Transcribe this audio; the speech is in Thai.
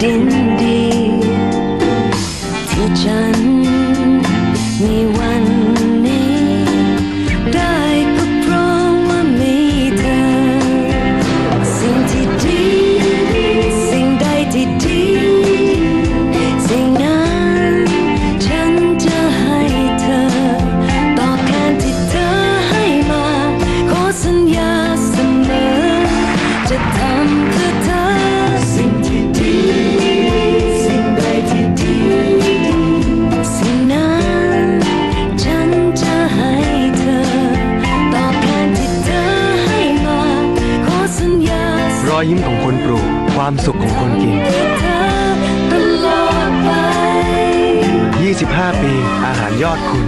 dindi teach chan อยยิ้มของคนปลูก ความสุขของคนกิน 25 ปีอาหารยอดคุณ